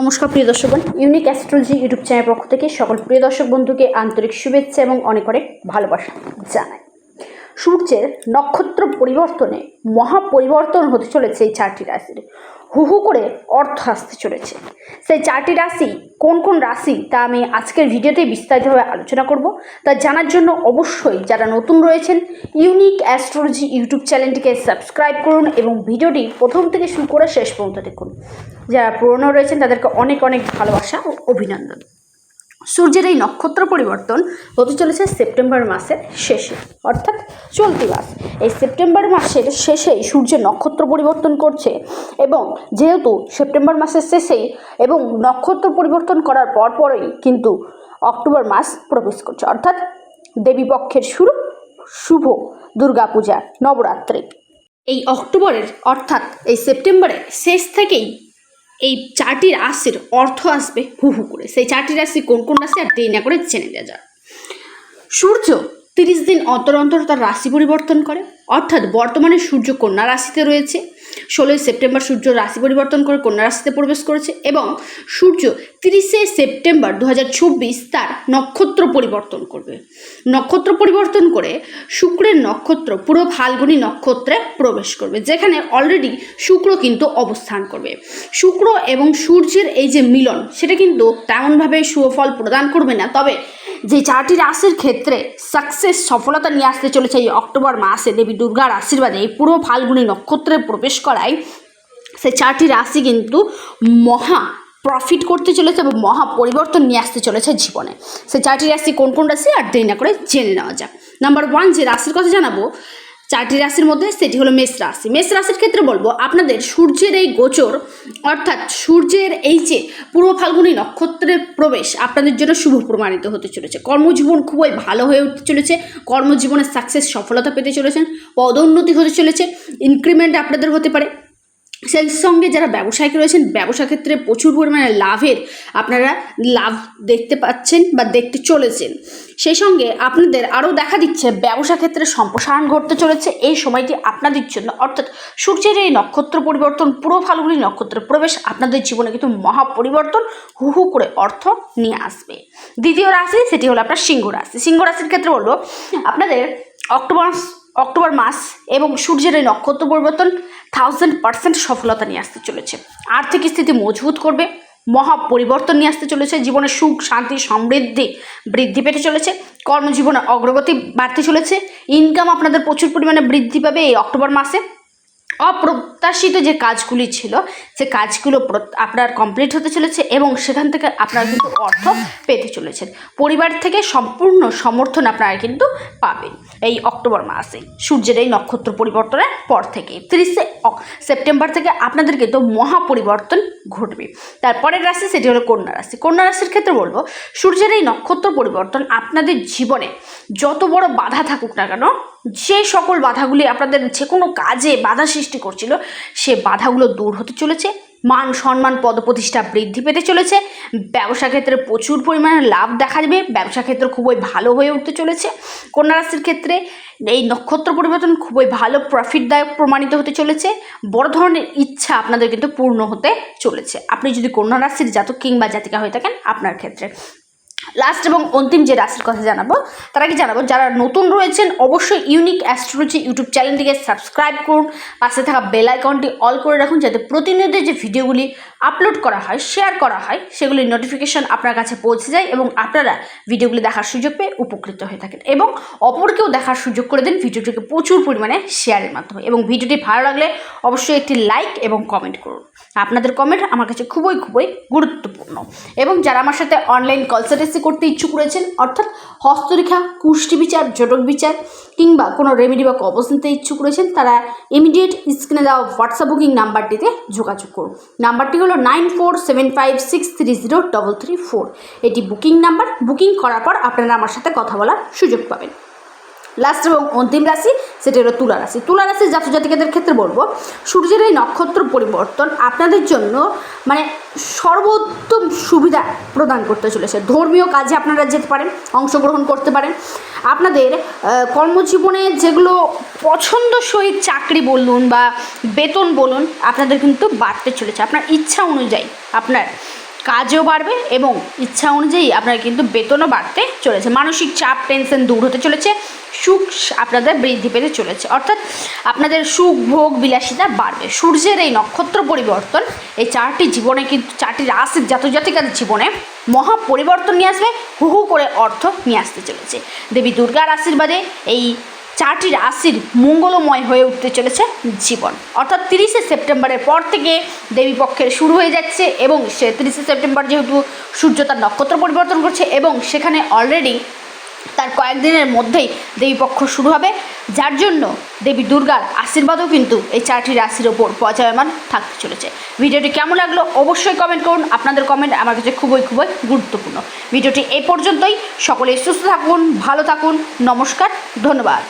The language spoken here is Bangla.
নমস্কার, প্রিয় দর্শক ইউনিক অ্যাস্ট্রোলজি ইউটিউব চ্যানেল পক্ষ থেকে সকল প্রিয় দর্শক বন্ধুকে আন্তরিক শুভেচ্ছা এবং অনেক অনেক ভালোবাসা জানাই। সূর্যের নক্ষত্র পরিবর্তনে মহা পরিবর্তন হতে চলেছে এই চারটি রাশির। হু হু করে অর্থ আসতে চলেছে। সেই চারটি রাশি কোন কোন রাশি তা আমি আজকের ভিডিওতে বিস্তারিতভাবে আলোচনা করব। তা জানার জন্য অবশ্যই যারা নতুন রয়েছেন, ইউনিক অ্যাস্ট্রোলজি ইউটিউব চ্যানেলটিকে সাবস্ক্রাইব করুন এবং ভিডিওটি প্রথম থেকে শুরু করে শেষ পর্যন্ত দেখুন। যারা পুরনো রয়েছেন, তাদেরকে অনেক অনেক ভালোবাসা ও অভিনন্দন। সূর্যের এই নক্ষত্র পরিবর্তন হতে চলেছে সেপ্টেম্বর মাসের শেষে, অর্থাৎ চলতি মাস। এই সেপ্টেম্বর মাসের শেষেই সূর্যের নক্ষত্র পরিবর্তন করছে এবং যেহেতু সেপ্টেম্বর মাসের শেষেই এবং নক্ষত্র পরিবর্তন করার পরপরই কিন্তু অক্টোবর মাস প্রবেশ করছে, অর্থাৎ দেবীপক্ষের শুরু, শুভ দুর্গাপূজা, নবরাত্রি। এই অক্টোবরের, অর্থাৎ এই সেপ্টেম্বরের শেষ থেকেই এই চারটি রাশির অর্থ আসবে হু হু করে। সেই চারটি রাশি কোন কোন রাশি আর দেরি না করে জেনে দেওয়া যাক। সূর্য তিরিশ দিন অন্তর অন্তর তার রাশি পরিবর্তন করে। অর্থাৎ বর্তমানে সূর্য কন্যা রাশিতে রয়েছে। ষোলোই সেপ্টেম্বর সূর্য রাশি পরিবর্তন করে কন্যা রাশিতে প্রবেশ করেছে এবং সূর্য তিরিশে সেপ্টেম্বর দু হাজার চব্বিশ তার নক্ষত্র পরিবর্তন করবে। নক্ষত্র পরিবর্তন করে শুক্রের নক্ষত্র পুরো ফাল্গুনী নক্ষত্রে প্রবেশ করবে, যেখানে অলরেডি শুক্র কিন্তু অবস্থান করবে। শুক্র এবং সূর্যের এই যে মিলন, সেটা কিন্তু তেমনভাবে সুফল প্রদান করবে না। তবে যে চারটি রাশির ক্ষেত্রে সাকসেস সফলতা নিয়ে আসতে চলেছে এই অক্টোবর মাসে। দেবী দুর্গার আশীর্বাদে এই পুরো ফাল্গুনি নক্ষত্রে প্রবেশ করায় সে চারটি রাশি কিন্তু মহা প্রফিট করতে চলেছে এবং মহা পরিবর্তন নিয়ে আসতে চলেছে জীবনে। সে চারটি রাশি কোন কোন রাশি? আর দেরি না করে জেনে নেওয়া যাক। নাম্বার ওয়ান যে রাশির কথা জানাব চারটি রাশির মধ্যে সেটি হলো মেষ রাশি। মেষ রাশির ক্ষেত্রে বলব, আপনাদের সূর্যের এই গোচর, অর্থাৎ সূর্যের এই যে পূর্ব ফাল্গুনী নক্ষত্রের প্রবেশ, আপনাদের জন্য শুভ প্রমাণিত হতে চলেছে। কর্মজীবন খুবই ভালো হয়ে উঠতে চলেছে কর্মজীবনের সাকসেস সফলতা পেতে চলেছেন, পদোন্নতি হতে চলেছে ইনক্রিমেন্ট আপনাদের হতে পারে। সেই সঙ্গে যারা ব্যবসায়িক রয়েছেন ব্যবসা ক্ষেত্রে প্রচুর পরিমাণে লাভের আপনারা লাভ দেখতে পাচ্ছেন বা দেখতে চলেছেন। সেই সঙ্গে আপনাদের আরও দেখা দিচ্ছে, ব্যবসা ক্ষেত্রে সম্প্রসারণ ঘটতে চলেছে। এই সময়টি আপনাদের জন্য, অর্থাৎ সূর্যের এই নক্ষত্র পরিবর্তন, পুরো ফাল্গুনি নক্ষত্রের প্রবেশ আপনাদের জীবনে কিন্তু মহা পরিবর্তন, হু হু করে অর্থ নিয়ে আসবে। দ্বিতীয় রাশি, সেটি হলো আপনার সিংহ রাশি। সিংহ রাশির ক্ষেত্রে বলব আপনাদের অক্টোবর অক্টোবর মাস এবং সূর্যের এই নক্ষত্র পরিবর্তন থাউজেন্ড পার্সেন্ট সফলতা নিয়ে আসতে চলেছে। আর্থিক স্থিতি মজবুত করবে, মহা পরিবর্তন নিয়ে আসতে চলেছে, জীবনে সুখ, শান্তি, সমৃদ্ধি বৃদ্ধি পেতে চলেছে, কর্মজীবনে অগ্রগতি বাড়তে চলেছে ইনকাম আপনাদের প্রচুর পরিমাণে বৃদ্ধি পাবে এই অক্টোবর মাসে। অপ্রত্যাশিত যে কাজগুলি ছিল, সে কাজগুলো আপনার কমপ্লিট হতে চলেছে এবং সেখান থেকে আপনারা কিন্তু অর্থ পেতে চলেছেন। পরিবার থেকে সম্পূর্ণ সমর্থন আপনারা কিন্তু পাবেন এই অক্টোবর মাসে, সূর্যের এই নক্ষত্র পরিবর্তনের পর থেকে। তিরিশে সেপ্টেম্বর থেকে আপনাদের কিন্তু মহা পরিবর্তন ঘটবে। তারপরের রাশি সেটি হলো কন্যা রাশি। কন্যা রাশির ক্ষেত্রে বলব, সূর্যের এই নক্ষত্র পরিবর্তন আপনাদের জীবনে যত বড় বাধা থাকুক না কেন যে সকল বাধাগুলি আপনাদের যে কোনো কাজে বাধা সৃষ্টি করছিল, সে বাধাগুলো দূর হতে চলেছে। মান সম্মান পদপ্রতিষ্ঠা বৃদ্ধি পেতে চলেছে। ব্যবসা ক্ষেত্রে প্রচুর পরিমাণে লাভ দেখা যাবে। ব্যবসা ক্ষেত্র খুবই ভালো হয়ে উঠতে চলেছে। কন্যা রাশির ক্ষেত্রে এই নক্ষত্র পরিবর্তন খুবই ভালো প্রফিটদায়ক প্রমাণিত হতে চলেছে। বড় ধরনের ইচ্ছা আপনাদের কিন্তু পূর্ণ হতে চলেছে। আপনি যদি কন্যা রাশির জাতক কিংবা জাতিকা হয়ে থাকেন আপনার ক্ষেত্রে। লাস্ট এবং অন্তিম যে রাশির কথা জানাব, তারা কি জানাব, যারা নতুন রয়েছেন, অবশ্যই ইউনিক অ্যাস্ট্রোলজি ইউটিউব চ্যানেলটিকে সাবস্ক্রাইব করুন, পাশে থাকা বেল আইকনটি অল করে রাখুন, যাতে প্রতিনিয়ত যে ভিডিওগুলি আপলোড করা হয় শেয়ার করা হয়, সেগুলির নোটিফিকেশন আপনার কাছে পৌঁছে যায় এবং আপনারা ভিডিওগুলি দেখার সুযোগ পেয়ে উপকৃত হয়ে থাকেন। এবং অপরকেও দেখার সুযোগ করে দিন ভিডিওটিকে প্রচুর পরিমাণে শেয়ারের মাধ্যমে। এবং ভিডিওটি ভালো লাগলে অবশ্যই একটি লাইক এবং কমেন্ট করুন। আপনাদের কমেন্ট আমার কাছে খুবই খুবই গুরুত্বপূর্ণ। এবং যারা আমার সাথে অনলাইন কনসালটেন্সি করতে ইচ্ছুক রয়েছেন অর্থাৎ হস্তরেখা, কুষ্টি বিচার, জটক বিচার কিংবা কোনো রেমেডি বা কবচ নিতে ইচ্ছুক রয়েছেন তারা ইমিডিয়েট স্ক্রিনে দেওয়া হোয়াটসঅ্যাপ বুকিং নাম্বারটিতে যোগাযোগ করুন। নাম্বারটি হলো nine four seven five six three zero double three four এটি বুকিং নাম্বার। বুকিং করার পর আপনারা আমার সাথে কথা বলার সুযোগ পাবেন। লাস্ট এবং অন্তিম রাশি, সেটা হলো তুলা রাশি। তুলা রাশির জাতক জাতিকাদের ক্ষেত্রে বলব, সূর্যের এই নক্ষত্র পরিবর্তন আপনাদের জন্য মানে সর্বোত্তম সুবিধা প্রদান করতে চলেছে। ধর্মীয় কাজে আপনারা যেতে পারেন, অংশগ্রহণ করতে পারেন। আপনাদের কর্মজীবনে যেগুলো পছন্দসই চাকরি বলুন বা বেতন বলুন, আপনাদের কিন্তু বাড়তে চলেছে। আপনার ইচ্ছা অনুযায়ী আপনার কাজও বাড়বে এবং ইচ্ছা অনুযায়ী আপনার কিন্তু বেতনও বাড়তে চলেছে। মানসিক চাপ টেনশন দূর হতে চলেছে। সুখ আপনাদের বৃদ্ধি পেতে চলেছে। অর্থাৎ আপনাদের সুখ, ভোগ, বিলাসিতা বাড়বে। সূর্যের এই নক্ষত্র পরিবর্তন এই চারটি জীবনে কিন্তু, চারটি রাশির জাতক জাতিকাদের জীবনে মহা পরিবর্তন নিয়ে আসবে হু হু করে অর্থ নিয়ে আসতে চলেছে। দেবী দুর্গার আশীর্বাদে এই চারটি রাশির মঙ্গলময় হয়ে উঠতে চলেছে জীবন। অর্থাৎ তিরিশে সেপ্টেম্বরের পর থেকে দেবী পক্ষের শুরু হয়ে যাচ্ছে এবং সে তিরিশে সেপ্টেম্বর যেহেতু সূর্য তার নক্ষত্র পরিবর্তন করছে এবং সেখানে অলরেডি তার কয়েকদিনের মধ্যেই দেবীপক্ষ শুরু হবে, যার জন্য দেবী দুর্গার আশীর্বাদও কিন্তু এই চারটি রাশির ওপর পর্যায়মান থাকতে চলেছে। ভিডিওটি কেমন লাগল অবশ্যই কমেন্ট করুন। আপনাদের কমেন্ট আমার কাছে খুবই খুবই গুরুত্বপূর্ণ। ভিডিওটি এ পর্যন্তই। সকলে সুস্থ থাকুন, ভালো থাকুন। নমস্কার, ধন্যবাদ।